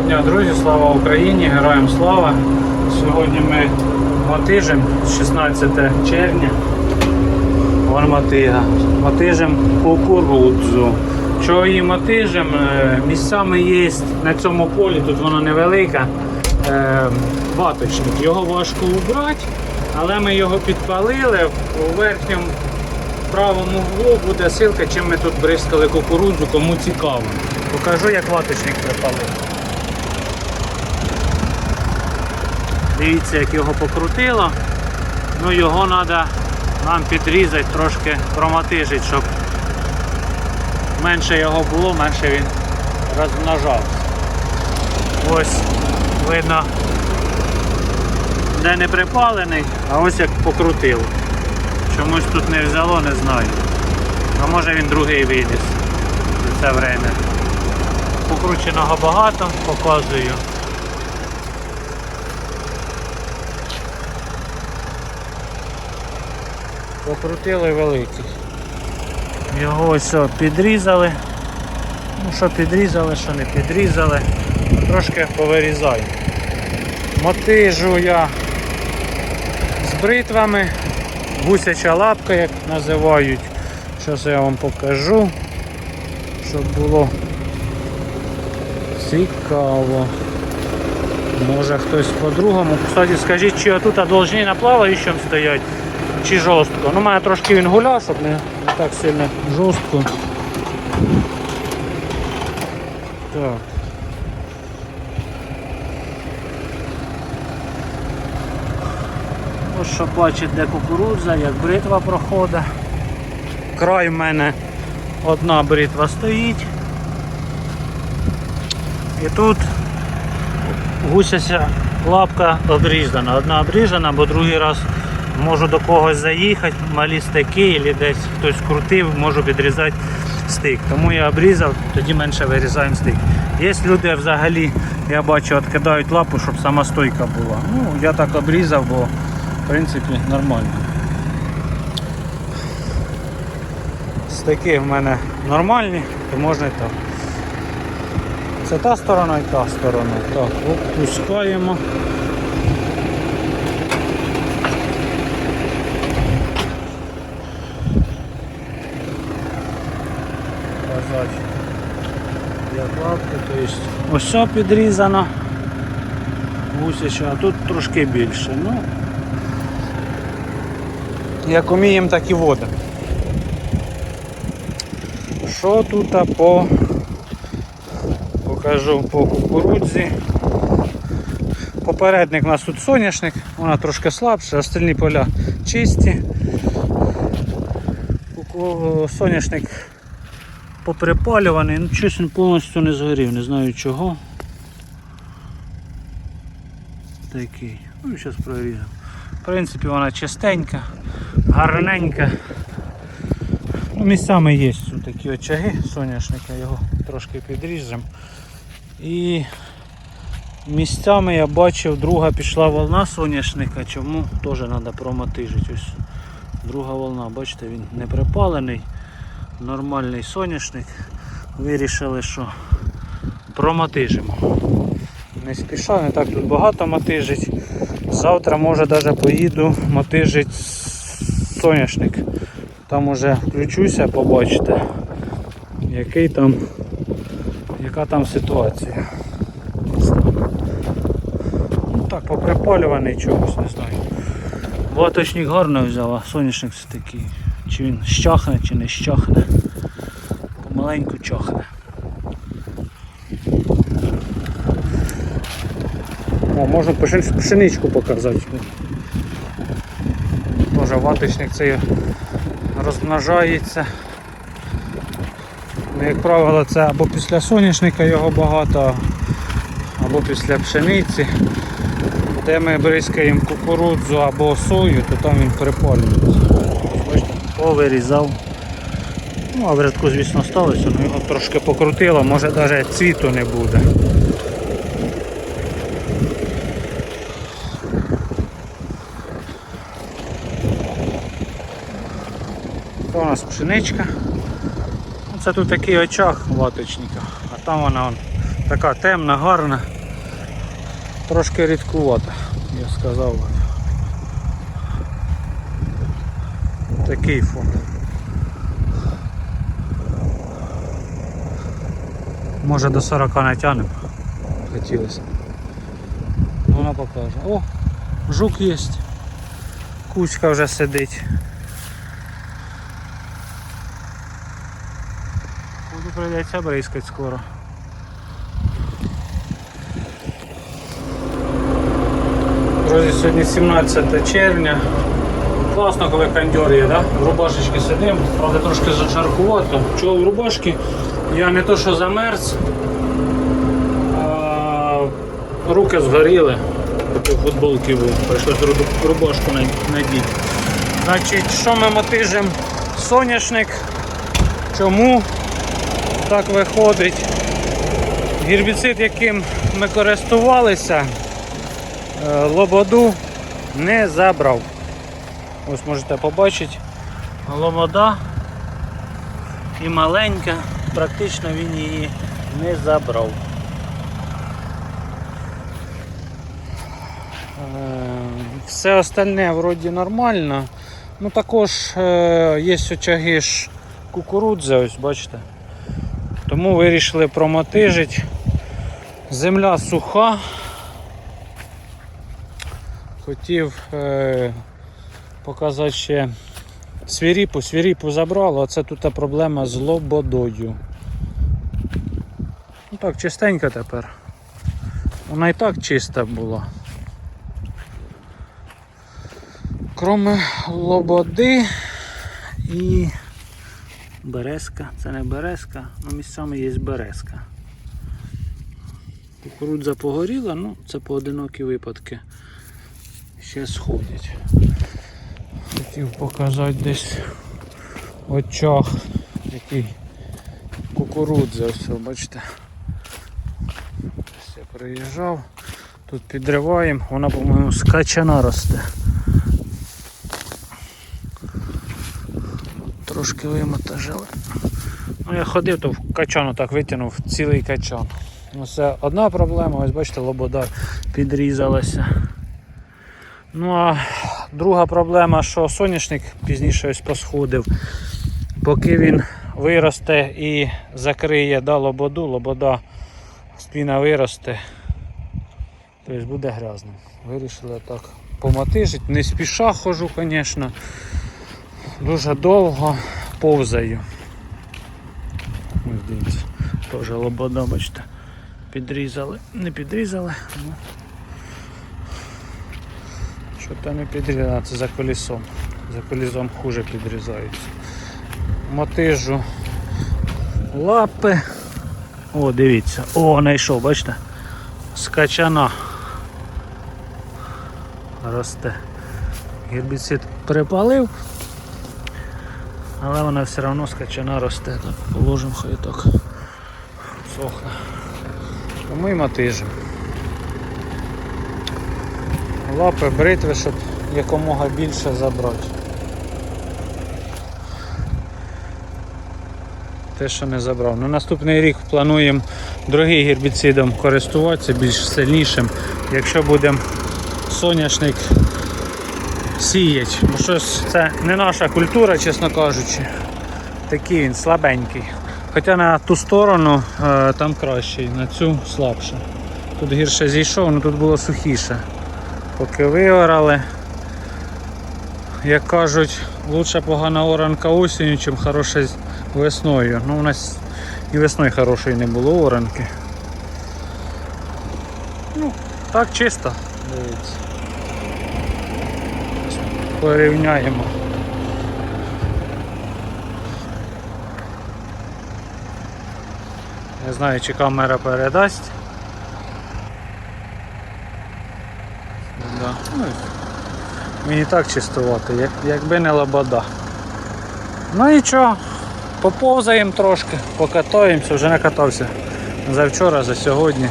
Доброго дня, друзі! Слава Україні! Героям слава! Сьогодні ми мотижимо 16 червня. Вон мотига. Мотижимо кукурудзу. Чого її мотижимо? Е, Місцями є на цьому полі, тут воно невелике, е, ваточник. Його важко убрати, але ми його підпалили. У верхньому правому углу буде ссылка, чим ми тут бризкали кукурудзу, кому цікаво. Покажу, як ваточник припалив. Дивіться, як його покрутило. Ну його треба нам підрізати, трошки промотижити, щоб менше його було, менше він розмножався. Ось видно, де не припалений, а ось як покрутило. Чомусь тут не взяло, не знаю. А може він другий виліз за це время. Покрученого багато, показую. Покрутили великий. Його ось підрізали. Ну що підрізали, що не підрізали. Трошки повирізаю. Мотижу я з бритвами. Гусяча лапка, як називають. Зараз я вам покажу, щоб було цікаво. Може хтось по-другому. Кстати, скажіть, чи отут должні на плаваючому стоять, чи жорстко. Ну, мене трошки він гуляв, щоб не, не так сильно жорстко. Так. Ось що бачить, де кукурудза, як бритва проходить. Край в мене одна бритва стоїть. І тут гусяся лапка обрізана. Одна обрізана, бо другий раз можу до когось заїхати, малі стики, або десь хтось крутив, можу відрізати стик. Тому я обрізав, тоді менше вирізаємо стик. Є люди взагалі, я бачу, відкидають лапу, щоб сама стойка була. Ну, я так обрізав, бо в принципі нормально. Стики в мене нормальні, то можна і так. Це та сторона і та сторона. Так, опускаємо. Показати. Як лапки, то есть ось підрізано. Гусяча, а тут трошки більше. Ну, як уміємо, так і водимо. Що тут по покажу по кукурудзі. Попередник у нас тут соняшник, вона трошки слабша, остальні поля чисті. Соняшник поприпалюваний, ну щось він повністю не згорів, не знаю чого. Такий. Ну зараз проріжемо. В принципі вона чистенька, гарненька. Ну, місцями є такі очаги соняшника, його трошки підріжемо. І місцями я бачив, друга пішла волна соняшника, чому теж треба промотижити. Ось друга волна, бачите, він не припалений, нормальний соняшник. Вирішили, що промотижимо. Не спіша, не так тут багато мотижить. Завтра може навіть поїду мотижить соняшник. Там уже включуся, побачите, який там, яка там ситуація. Ну так, поприпалюваний чогось, не знаю. Ваточник гарно взяв, а соняшник все такий. Чи він щахне, чи не щахне. Помаленьку чахне. О, можна пшен- пшеничку показати. Тоже ваточник цей розмножається. Ну, Як правило, це або після соняшника його багато, або після пшениці. Де ми бризкаємо кукурудзу або сою, то там він припалюється. Повирізав. Ну, а в рядку, звісно, сталося, але його трошки покрутило, може навіть цвіту не буде. Це у нас пшеничка. Ну, Це тут такий очаг ваточника, а там вона он, Така темна, гарна. Трошки рідкувата, я сказав. Такий фон. Може до 40 натягнемо. Хотілося. Вона покаже. О, жук є. Кучка вже сидить. Буду прийдеться бризкать скоро. Друзі, сьогодні 17 червня. Класно, коли кондьор є, да? в рубашечки сидимо, правда трошки зажаркувато. Чого в рубашки? Я не то що замерз, а руки згоріли. У футболки був, прийшлось рубашку на- надіти. Значить, що ми мотижимо? Соняшник. Чому так виходить? Гербіцид, яким ми користувалися, е, лободу не забрав. Ось можете побачити, лобода і маленька, практично він її не забрав. Е, Все остальне вроді нормально. Ну також е, є очаги ж кукурудзи, ось бачите. Тому вирішили промотижити. Земля суха. Хотів е, показати ще свіріпу. Свіріпу забрало, а це тут проблема з лободою. Ну так, чистенько тепер. Вона і так чиста була. Кроме лободи і березка. Це не березка, але місцями є березка. Кукурудза погоріла, ну це поодинокі випадки. Ще сходить. Хотів показати десь очах який кукурудза, ось, бачите. Ось я приїжджав, тут підриваємо, вона, по-моєму, з качана росте. Трошки вимотажили. Ну, я ходив, то в качану так витягнув цілий качан. Ну, Це одна проблема, ось бачите, лобода підрізалася. Ну а друга проблема, що соняшник пізніше ось посходив. Поки він виросте і закриє да, лободу, лобода спіна виросте, тобто буде грязним. Вирішили так помотижити. Не спіша хожу, звісно. Дуже довго повзаю. Ось дивіться, теж лобода, бачите, підрізали. Не підрізали, ну. Що то не підрізано, це за колесом. За колесом хуже підрізаються. Мотижу лапи. О, дивіться, о, знайшов, бачите? Скачана. Росте. Гербіцид припалив, але вона все одно скачана росте. Так, положимо хай так сохне. Тому і мотижимо. Лапи, бритви, щоб якомога більше забрати. Те, що не забрав. На наступний рік плануємо другим гербіцидом користуватися, більш сильнішим, якщо будемо соняшник сіяти. Бо щось це не наша культура, чесно кажучи. Такий він слабенький. Хоча на ту сторону е, там кращий, на цю слабше. Тут гірше зійшов, але тут було сухіше. Поки виорали. Як кажуть, лучше погана оранка осінню, ніж хороша весною. Ну, у нас і весною хорошої не було оранки. Ну, так чисто. Дивіться. Порівняємо. Не знаю, чи камера передасть. Да. Ну, мені так чистувати, як, якби не лобода. Ну і нічого, поповзаємо трошки, покатаємося, вже накатався за вчора, за сьогодні.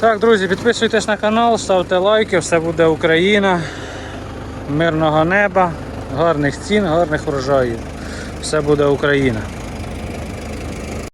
Так, друзі, підписуйтесь на канал, ставте лайки, все буде Україна. Мирного неба, гарних цін, гарних врожаїв. Все буде Україна.